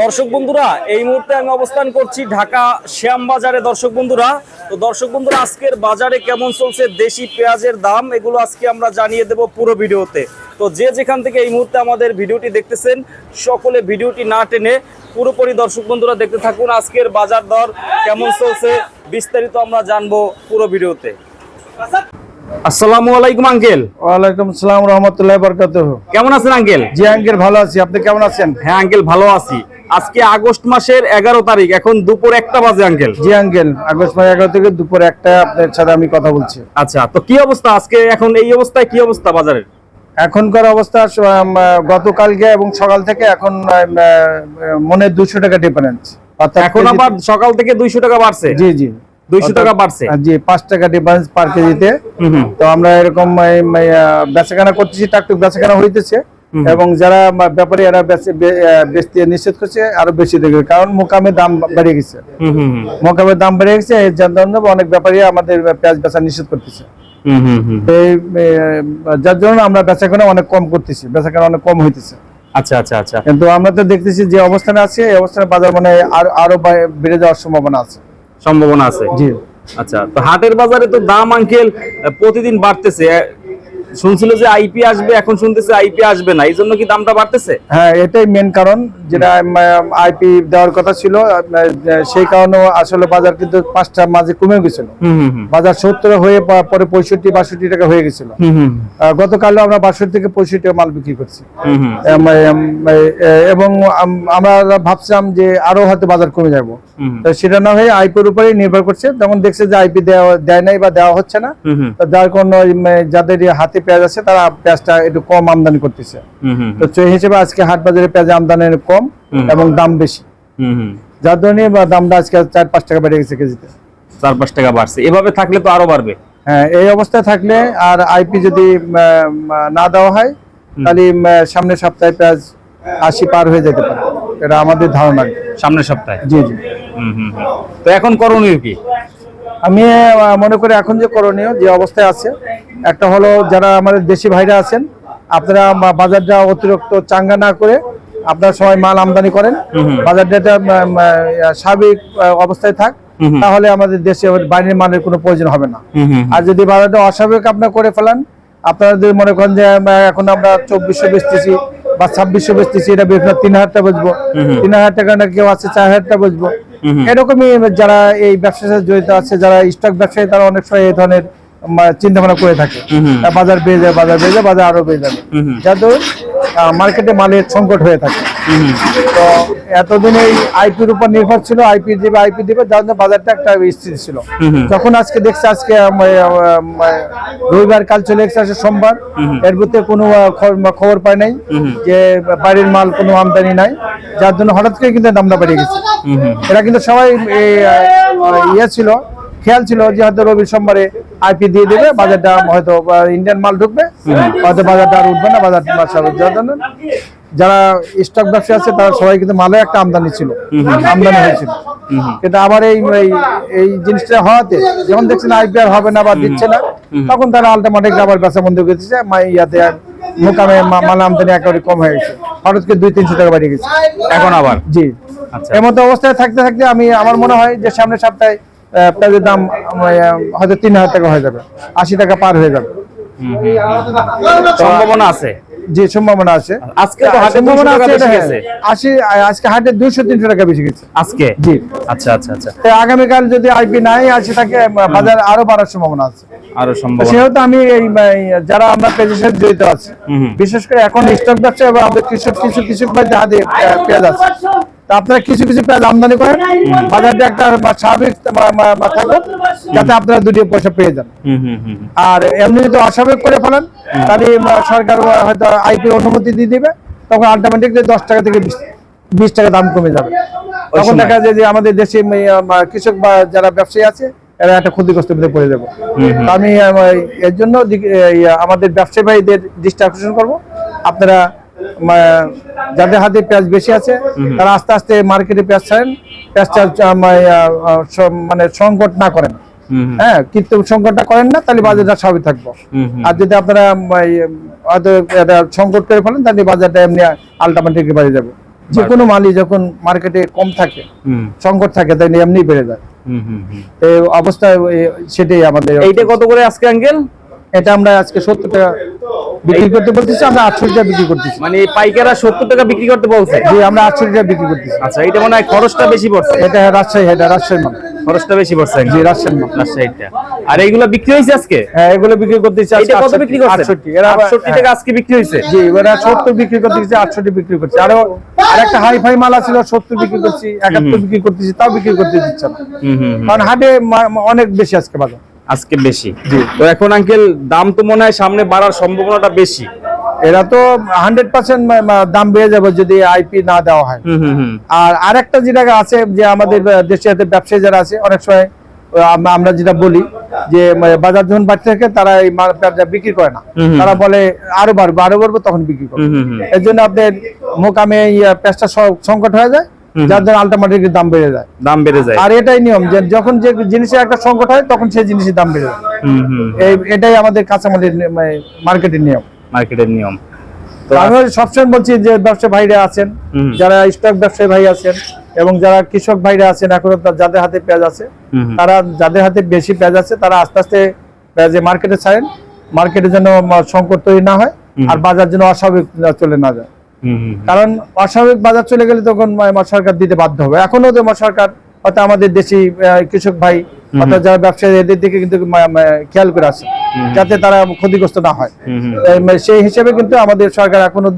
দর্শক বন্ধুরা এই মুহূর্তে আমি অবস্থান করছি ঢাকা শ্যামবাজারে। দর্শক বন্ধুরা তো দর্শক বন্ধুরা আজকের বাজারে কেমন চলছে দেশি পেঁয়াজের দাম এগুলো আজকে আমরা জানিয়ে দেব পুরো ভিডিওতে। তো যে যেখান থেকে এই মুহূর্তে আমাদের ভিডিওটি দেখতেছেন সকলে ভিডিওটি না টেনে পুরোপুরি দর্শক বন্ধুরা দেখতে থাকুন আজকের বাজার দর কেমন চলছে বিস্তারিত আমরা জানব পুরো ভিডিওতে। আসসালামু আলাইকুম আঙ্কেল। ওয়ালাইকুম আসসালাম রহমতুল্লাহ কেমন আছেন আঙ্কেল? জি আঙ্কেল ভালো আছি। আপনি কেমন আছেন? হ্যাঁ আঙ্কেল ভালো আছি। আজকে আগস্ট মাসের এগারো তারিখ এখন দুপুর একটা বাজে আঙ্কেল জি আঙ্কেল আগস্ট মাস এগারো থেকে দুপুর একটা আপনার সাথে আমি কথা বলছি। আচ্ছা তো কি অবস্থা আজকে? এখন এই অবস্থায় কি অবস্থা বাজারের? এখনকার অবস্থা গতকালকে এবং সকাল থেকে এখন মনে দুশো টাকা ডিফারেন্স এখন আবার সকাল থেকে দুইশো টাকা বাড়ছে? জি জি। দুইশো টাকা বাড়ছে? জি পাঁচ টাকা ডিফারেন্স পার কেজিতে। তো আমরা এরকম বেচাকেনা করতেছি টাকটুক বেচাকেনা হইতেছে। এবং যারা ব্যাপারী এরা বেচতে নিষেধ করছে আরও বেশি দেখবে। কারণ মোকামে দাম বেড়ে গেছে। মোকামের দাম বেড়ে গেছে এর জন্য অনেক ব্যাপারী আমাদের পেঁয়াজ বেচা নিষেধ করতেছে। যার জন্য আমরা বেচাকেনা অনেক কম করতেছি বেচাকেনা অনেক কম হইতেছে। আচ্ছা আচ্ছা আচ্ছা। কিন্তু আমরা তো দেখতেছি যে অবস্থানে আছে এই অবস্থানে বাজার মানে আরও আরও বেড়ে যাওয়ার সম্ভাবনা আছে। সম্ভাবনা আছে। জি। আচ্ছা তো হাটের বাজারে তো দাম আঙ্কেল প্রতিদিন বাড়তেছে। শুনছিল যে আইপি আসবে এখন শুনতেছে আইপি আসবে না। এই জন্য কি দামটা বাড়তেছে? হ্যাঁ এটাই মেন কারণ যেটা আইপি দেওয়ার কথা ছিল সেই কারণে আসলে বাজার কিন্তু পাঁচটা মাঝে কমে গেছিল। বাজার সত্তর হয়ে পরে পঁয়ষট্টি বাষট্টি টাকা হয়ে গেছিল। গতকালও আমরা বাষট্টি থেকে পঁয়ষট্টি মাল বিক্রি করছি। এবং আমরা ভাবছিলাম যে আরও হয়তো বাজার কমে যাব। তো সেটা না হয়ে আইপির উপরেই নির্ভর করছে। তখন দেখছে যে আইপি দেওয়া দেয় নাই বা দেওয়া হচ্ছে না। যার কোনো যাদের হাতে পেঁয়াজ আছে তারা পেঁয়াজটা একটু কম আমদানি করতেছে। তো সেই হিসেবে আজকে হাট বাজারে পেঁয়াজ আমদানি কম এবং দাম বেশি। যার জন্য বা দামটা আজকে চার পাঁচ টাকা বেড়ে গেছে কেজিতে। চার পাঁচ টাকা বাড়ছে। এভাবে থাকলে তো আরও বাড়বে। হ্যাঁ এই অবস্থায় থাকলে আর আইপি যদি না দেওয়া হয় তাহলে উম, সামনের সপ্তাহে পেঁয়াজ আশি পার হয়ে যেতে পারে। এটা আমাদের ধারণা। সামনের সপ্তাহে? জি জি। হুম হুম হুম। তো এখন করণীয় কি? আমি মনে করি এখন যে করণীয় যে অবস্থায় আছে একটা হলো যারা আমাদের দেশি ভাইরা আছেন আপনারা বাজারটা অতিরিক্ত চাঙ্গা না করে আপনারা সবাই মাল আমদানি করেন। বাজারটা স্বাভাবিক অবস্থায় থাক। তাহলে আমাদের দেশে বাইরের মালের কোনো প্রয়োজন হবে না। আর যদি বাজারটা অস্বাভাবিক আপনার করে ফেলান আপনারা যদি মনে করেন যে এখন আমরা চব্বিশশো বেচতেছি বা ছাব্বিশশো বেচতেছি এটা বেচলাম তিন হাজার টাকা বেচবো। তিন হাজার টাকা না কেউ আছে চার হাজার টাকা বেচবো। এরকমই যারা এই ব্যবসার সাথে জড়িত আছে যারা স্টক ব্যবসায়ী তারা অনেক সময় এই ধরনের চিন্তা ভাবনা করে থাকে। বাজার বেড়ে যায় বাজার বেড়ে যায় বাজার আরও বেড়ে যাবে। যার মার্কেটে মালের সংকট হয়ে থাকে। তো এতদিন এই আইপির উপর নির্ভর ছিল আইপি দিবে আইপি দিবে যার জন্য বাজারটা একটা স্থির ছিল। যখন আজকে দেখছে আজকে রবিবার কাল চলে এসেছে আজকে সোমবার এর ভিতরে কোনো খবর পায় নাই যে বাড়ির মাল কোনো আমদানি নাই যার জন্য হঠাৎ করে কিন্তু দামটা বেড়ে গেছে। এরা কিন্তু সবাই ইয়ে ছিল খেয়াল ছিল যে হয়তো রবি সোমবারে আইপি দিয়ে দেবে বাজারটা হয়তো ইন্ডিয়ান মাল ঢুকবে হয়তো বাজারটা আর উঠবে না বাজার যার স্টক ব্যবসা আছে তারা সবাই কিন্তু মালে একটা আমদানি ছিল আমদানি হয়েছিল। কিন্তু আবার এই এই- জিনিসটা হওয়াতে যখন দেখছেন আইপিআর হবে না বা দিচ্ছে না তখন তারা আলটামেটিক আবার ব্যবসা বন্ধ করে দিচ্ছে ইয়াতে আর মোকামে মাল আমদানি একেবারে কম হয়ে গেছে। হঠাৎ করে দুই তিনশো টাকা বাড়িয়ে গেছে। এখন আবার? জি। আচ্ছা। এর মতো অবস্থায় থাকতে থাকতে আমি আমার মনে হয় যে সামনের সপ্তাহে পেঁয়াজের দাম হয়তো তিন হাজার টাকা হয়ে যাবে। আশি টাকা পার হয়ে যাবে। সম্ভাবনা আছে? যে সম্ভাবনা আছে। আজকে তো হাটে সম্ভাবনা আছে এটা। আশি আজকে হাটে দুইশো তিনশো টাকা বেশি গেছে। আজকে? জি। আচ্ছা আচ্ছা আচ্ছা। তো আগামীকাল যদি আইপি নাই আসে থাকে বাজার আরও বাড়ার সম্ভাবনা আছে। আরও সম্ভাবনা। সেহেতু আমি এই যারা আমরা পেঁয়াজের সাথে জড়িত আছে। বিশেষ করে এখন স্টক ব্যবসা এবং আমাদের কৃষক কিছু কৃষক হাতে পে- পেঁয়াজ আছে। তা আপনারা কিছু কিছু পেঁয়াজ আমদানি করেন বাজারটা একটা স্বাভাবিক থাকুক যাতে আপনারা দুটি পয়সা পেয়ে যান। আর এমনি যদি অস্বাভাবিক করে ফেলেন তাহলে সরকার হয়তো আইপি অনুমতি দিয়ে দিবে তখন আলটিমেটলি দশ টাকা থেকে বিশ টাকা দাম কমে যাবে। তখন দেখা যায় যে আমাদের দেশে কৃষক বা যারা ব্যবসায়ী আছে এরা একটা ক্ষতিগ্রস্ত ভিতরে পড়ে যাবে। আমি এর জন্য আমাদের ব্যবসায়ী ভাইদের দৃষ্টি আকর্ষণ করব। আপনারা যাদের হাতে পেঁয়াজ বেশি আছে তারা আস্তে আস্তে মার্কেটে পেঁয়াজ ছাড়েন পেঁয়াজটা মানে সংকট না করেন। হ্যাঁ কিন্তু সংকটটা করেন না তাহলে বাজারটা স্বাভাবিক থাকব। আর যদি আপনারা সংকট করে ফেলেন তাহলে বাজারটা এমনি আলটামেটলি বাড়ে যাবে। যে কোনো মালই যখন মার্কেটে কম থাকে সংকট থাকে তাই এমনি বেড়ে যায়। এই অবস্থায় সেটাই আমাদের এইটা কত করে আজকে আঙ্কেল এটা আমরা আজকে সত্তর টাকা বিক্রি করতে বলতেছি আমরা আটশো টাকা বিক্রি করতেছি। মানে পাইকাররা সত্তর টাকা বিক্রি করতে বলছে? জি আমরা আটশো টাকা বিক্রি করতেছি। আচ্ছা এটা মনে হয় খরচটা বেশি পড়ছে। এটা রাজশাহী এটা রাজশাহী মাল। খরচটা বেশি পড়ছে জি রাজশাহী মাল। রাজশাহীটা আর এইগুলো বিক্রি আজকে? হ্যাঁ এগুলো বিক্রি করতেছি আজকে কত বিক্রি করছে আটষট্টি। এরা আবার- আটষট্টি টাকা আজকে বিক্রি জি এরা বিক্রি করছে। আরও হাই ফাই মাল বিক্রি করছি একাত্তর বিক্রি করতেছি তাও বিক্রি করতে দিচ্ছে না। কারণ হাটে অনেক বেশি আজকে বাজার। আজকে বেশি। তো এখন আঙ্কেল দাম তো মনে হয় সামনে বাড়ার সম্ভাবনাটা বেশি। এরা তো হান্ড্রেড পার্সেন্ট দাম বেড়ে যাবে যদি আইপি না দেওয়া হয়। আর আরেকটা যেটা আছে যে আমাদের হাতে ব্যবসায়ী যারা আছে অনেক সময় আমরা- যেটা বলি যে বাজার যখন বাড়তে থাকে তারা এই পেঁয়াজটা বিক্রি করে না। তারা বলে আরও বাড়বো আরও বাড়বো তখন বিক্রি হুম। এর জন্য আপনার মোকামে পেঁয়াজটা সংকট হয়ে যায়। যার জন্য আলটিমেটলি দাম বেড়ে যায়। দাম বেড়ে যায়। আর এটাই নিয়ম যে যখন যে জিনিসের একটা সংকট হয় তখন সেই জিনিসের দাম বেড়ে যায়। এই এটাই আমাদের কাঁচামালের মার্কেটের নিয়ম। মার্কেটের নিয়ম। আমি সবসময় বলছি যে ব্যবসা ভাইরা আছেন যারা স্টক ব্যবসায়ী ভাই আছেন এবং যারা কৃষক ভাইরা আছেন এখনও যাদের হাতে পেঁয়াজ আছে। তারা যাদের হাতে বেশি পেঁয়াজ আছে তারা আস্তে আস্তে পেঁয়াজে মার্কেটে ছাড়েন। মার্কেটে যেন সংকট তৈরি না হয় আর বাজার যেন অস্বাভাবিক চলে না যায়। কারণ অস্বাভাবিক বাজার চলে গেলে তখন ম- ম- সরকার দিতে বাধ্য হবে। এখনও তো সরকার অর্থাৎ আমাদের দেশি কৃষক ভাই অর্থাৎ যারা ব্যবসায়ী এদের দিকে কিন্তু খেয়াল করে আছে যাতে তারা ক্ষতিগ্রস্ত না হয়। সেই হিসেবে কিন্তু আমাদের সরকার এখনও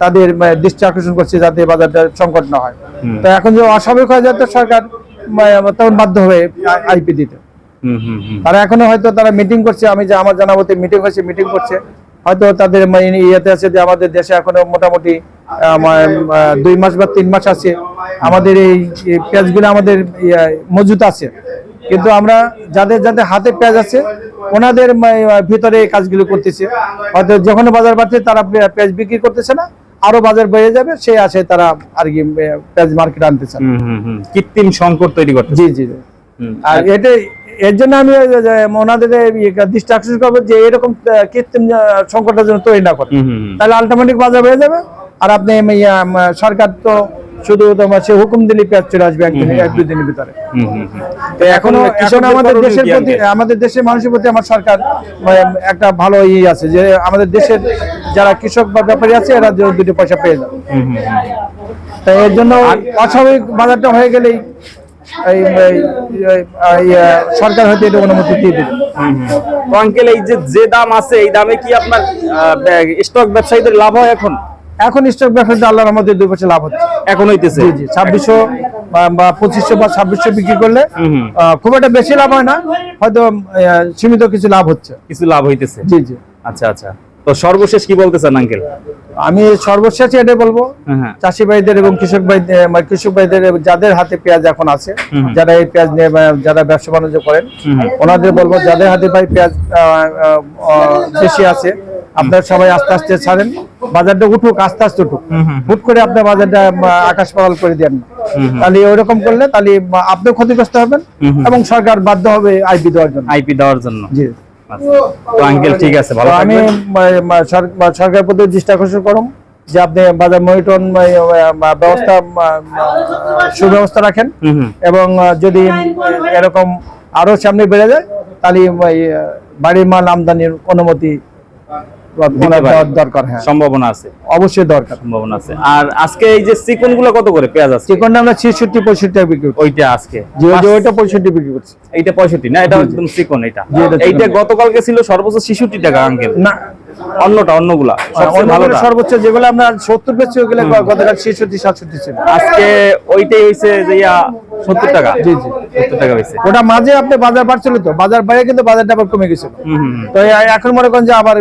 তাদের দৃষ্টি আকর্ষণ করছে যাতে বাজারটা সংকট না হয়। তো এখন যে অস্বাভাবিক হয়ে যাতে সরকার তখন বাধ্য হবে আইপি দিতে। তারা এখনও হয়তো তারা মিটিং করছে আমি যে আমার জানা মতে মিটিং হয়েছে মিটিং করছে হয়তো তাদের মানে ইয়েতে আছে যে আমাদের দেশে এখনও মোটামুটি দুই মাস বা তিন মাস আছে। আমাদের এই পেঁয়াজগুলো আমাদের মজুত আছে। কিন্তু আমরা যাদের যাদের হাতে পেঁয়াজ আছে ওনাদের ভিতরে এই কাজগুলো করতেছে। হয়তো যখন বাজার বাড়ছে তারা পেঁয়াজ বিক্রি করতেছে না। আরও বাজার বেড়ে যাবে সেই আসে তারা আর কি পেঁয়াজ মার্কেট আনতেছে। কৃত্রিম সংকট তৈরি করতে জি জি। আর এটা এর জন্য আমি ওনাদের দৃষ্টি আকর্ষণ করব যে এরকম কৃত্রিম সংকটের জন্য তৈরি না করে। তাহলে আলটিমেটিক বাজার বেড়ে যাবে। আর আপনি ইয়া, সরকার তো শুধু তোমার সে হুকুম দিলে পেঁয়াজ চলে আসবে একদিন এক দুই দিনের ভিতরে। এখনও এখন আমাদের দেশের প্রতি আমাদের দেশের মানুষের প্রতি আমার সরকার একটা ভালো ই আছে যে আমাদের দেশের যারা কৃষক বা ব্যাপারী আছে এরা দুটো পয়সা পেয়ে যাবে। তাই এর জন্য অস্বাভাবিক বাজারটা হয়ে গেলেই সরকার হয়তো এটা অনুমতি দিয়ে দেবে। আঙ্কেল এই যে যে দাম আছে এই দামে কি আপনার স্টক ব্যবসায়ীদের লাভ হয় এখন? এখন স্টক ব্যবসাতে আল্লাহর আমাদের দুই পয়সা লাভ হচ্ছে। এখন হইতেছে? জি জি ছাব্বিশশো বা পঁচিশশো বা ছাব্বিশশো বিক্রি করলে খুব একটা বেশি লাভ হয় না। হয়তো সীমিত কিছু লাভ হচ্ছে। কিছু লাভ হইতেছে? জি জি। আচ্ছা আচ্ছা। তো সর্বশেষ কি বলতেছেন আঙ্কেল আমি সর্বশেষ এটাই বলব। হ্যাঁ হ্যাঁ। চাষি ভাইদের এবং কৃষক ভাইদের মানে কৃষক ভাইদের যাদের হাতে পেঁয়াজ এখন আছে যারা এই পেঁয়াজ নিয়ে যারা ব্যবসা বাণিজ্য করেন ওনাদের বলব যাদের হাতে ভাই পেঁয়াজ বেশি আছে আপনার সবাই আস্তে আস্তে ছাড়েন বাজারটা উঠুক আস্তে আস্তে উঠুক। হুট করে আপনার বাজারটা আকাশ পাতাল করে দেন। তাহলে ওরকম করলে তাহলে আপনি ক্ষতিগ্রস্ত হবেন। এবং সরকার বাধ্য হবে আইপি দেওয়ার জন্য। আইপি দেওয়ার জন্য। জি। তো আঙ্কেল ঠিক আছে ভালো আমি সরকার প্রতি দৃষ্টি আকর্ষণ করুন যে আপনি বাজার মনিটন ব্যবস্থা সুব্যবস্থা রাখেন এবং যদি এরকম আরও সামনে বেড়ে যায় তাহলে বাড়ির মাল আমদানির অনুমতি দরকার হ্যাঁ। সম্ভাবনা আছে। অবশ্যই দরকার। সম্ভাবনা আছে। আর আজকে এই যে চিকনগুলো কত করে পেঁয়াজ আছে চিকনটা আমরা ছেষট্টি পঁয়ষট্টি টাকা বিক্রি ওইটা আজকে। যে ওই যে ওইটা পঁয়ষট্টি বিক্রি করছি। এইটা পঁয়ষট্টি না? এটা একদম চিকন এটা। এইটা গতকালকে ছিল সর্বোচ্চ ছিষট্টি টাকা আঙ্কেল। না। অন্যটা অন্যগুলা। ভালোটা। সর্বোচ্চ যেগুলো আমরা সত্তর বেশি ওগুলো গতকাল ছেষট্টি সাতষট্টি ছিল। আজকে ওইটাই হইছে যে ইয়া সত্তর টাকা। জি, জি। সত্তর টাকা হইছে ওটা মাঝে আপনি বাজার বাড়ছিল তো বাজার বাইরে কিন্তু বাজারটা আবার কমে গেছিল। তো এখন মনে করেন যে আবার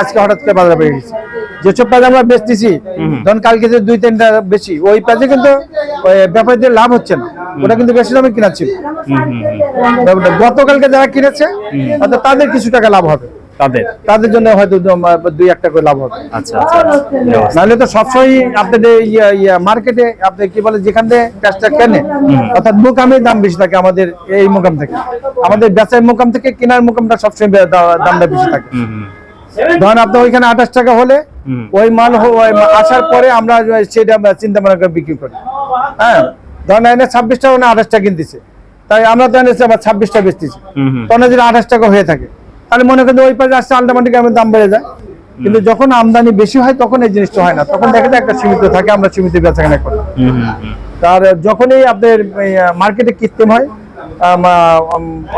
আজকে হঠাৎ করে বাজার বেড়ে গেছে। যেসব পেঁয়াজ আমরা বেচতেছি ধরুন কালকে যে দুই তিনটা বেশি ওই পেঁয়াজে কিন্তু ব্যাপারীদের লাভ হচ্ছে না। ওটা কিন্তু বেশি দামে কিনা ছিল। হুম হুম হুম। ব্যাপারটা গতকালকে যারা কিনেছে তাদের কিছু টাকা লাভ হবে। তাদের? তাদের জন্য হয়তো দুই একটা করে লাভ হবে। আচ্ছা আচ্ছা নাহলে তো সবসময় আপনাদের মার্কেটে আপনি কি বলে যেখান থেকে পেঁয়াজটা কেনে অর্থাৎ মোকামের দাম বেশি থাকে আমাদের এই মোকাম থেকে। আমাদের বেচার মোকাম থেকে কেনার মোকামটা সবসময় দামটা বেশি থাকে। ধরেন আপনার ওইখানে আঠাশ টাকা হলে ওই মাল ওই আসার পরে আমরা সেটা চিন্তা ভাবনা করে বিক্রি করি। হ্যাঁ। ধরেন এনে ছাব্বিশ টাকা না আঠাশ টাকা কিনতেছে। তাই আমরা তো এনেছি আবার ছাব্বিশটা বেচতেছি। তখন যদি আঠাশ টাকা হয়ে থাকে তাহলে মনে করেন ওই পাশে আসছে আলটামাটিক আমার দাম বেড়ে যায়। কিন্তু যখন আমদানি বেশি হয় তখন এই জিনিসটা হয় না। তখন দেখা যায় একটা সীমিত থাকে আমরা সীমিত বেচাকেনা করি। তার যখনই আপনার মার্কেটে কৃত্রিম হয়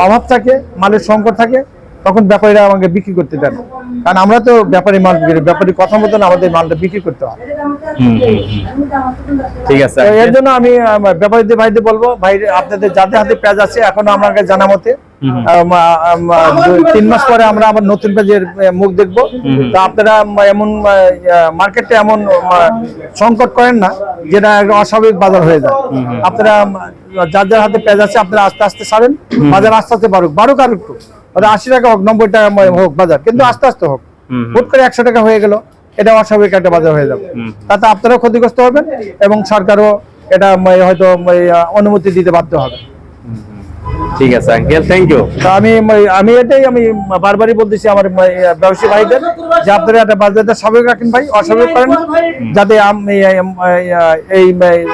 অভাব থাকে মালের সংকট থাকে তখন ব্যাপারীরা আমাকে বিক্রি করতে দেন। কারণ আমরা তো ব্যাপারী মাল বিক্রি ব্যাপারী কথা মতন আমাদের মালটা বিক্রি করতে হয়। ঠিক আছে এর জন্য আমি ব্যাপারীদের ভাইদের বলব ভাই আপনাদের যাদের হাতে পেঁয়াজ আছে এখনও আমাকে জানা মতে তিন মাস পরে আমরা আবার নতুন পেঁয়াজের আহ, মুখ দেখব। তো আপনারা এমন মার্কেটে এমন সংকট করেন না যেটা অস্বাভাবিক বাজার হয়ে যায়। আপনারা যার যার হাতে পেঁয়াজ আছে আপনারা আস্তে আস্তে ছাড়েন। বাজার আস্তে আস্তে বাড়ুক। বাড়ুক আর একটু। আশি টাকা হোক নব্বই টাকা হোক বাজার। কিন্তু আস্তে আস্তে হোক। হুট করে একশো টাকা হয়ে গেল এটা অস্বাভাবিক একটা বাজার হয়ে যাবে। তাতে আপনারাও ক্ষতিগ্রস্ত হবেন এবং সরকারও এটা হয়তো অনুমতি দিতে বাধ্য হবে। ঠিক আছে আঙ্কেল থ্যাংক ইউ তা আমি আমি এটাই আমি বারবারই বলতেছি আমার ব্যবসায়ী ভাইদের যে আপনারা একটা বাজারটা স্বাভাবিক রাখেন ভাই অস্বাভাবিক করেন যাতে এই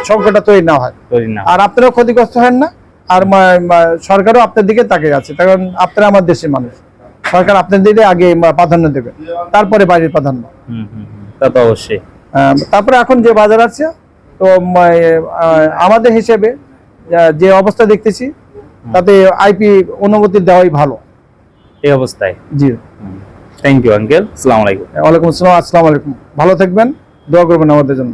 সংকটটা তৈরি না হয়। আর আপনারাও ক্ষতিগ্রস্ত হেন না আর সরকারও আপনার দিকে তাকিয়ে আছে কারণ আপনারা আমার দেশের মানুষ। সরকার আপনার দিকে আগে প্রাধান্য দেবে তারপরে বাড়ির প্রাধান্য। হুম, হুম, হুম। তা তো অবশ্যই। আহ, তারপরে এখন যে বাজার আছে তো আমাদের হিসেবে যে অবস্থা দেখতেছি তাতে আইপি অনুমতি দেওয়াই ভালো। এই অবস্থায়। জি। থ্যাংক ইউ আঙ্কেল আসসালামু আলাইকুম। ওয়ালাইকুম আসসালাম আসসালামু আলাইকুম। ভালো থাকবেন দোয়া করবেন আমাদের জন্য।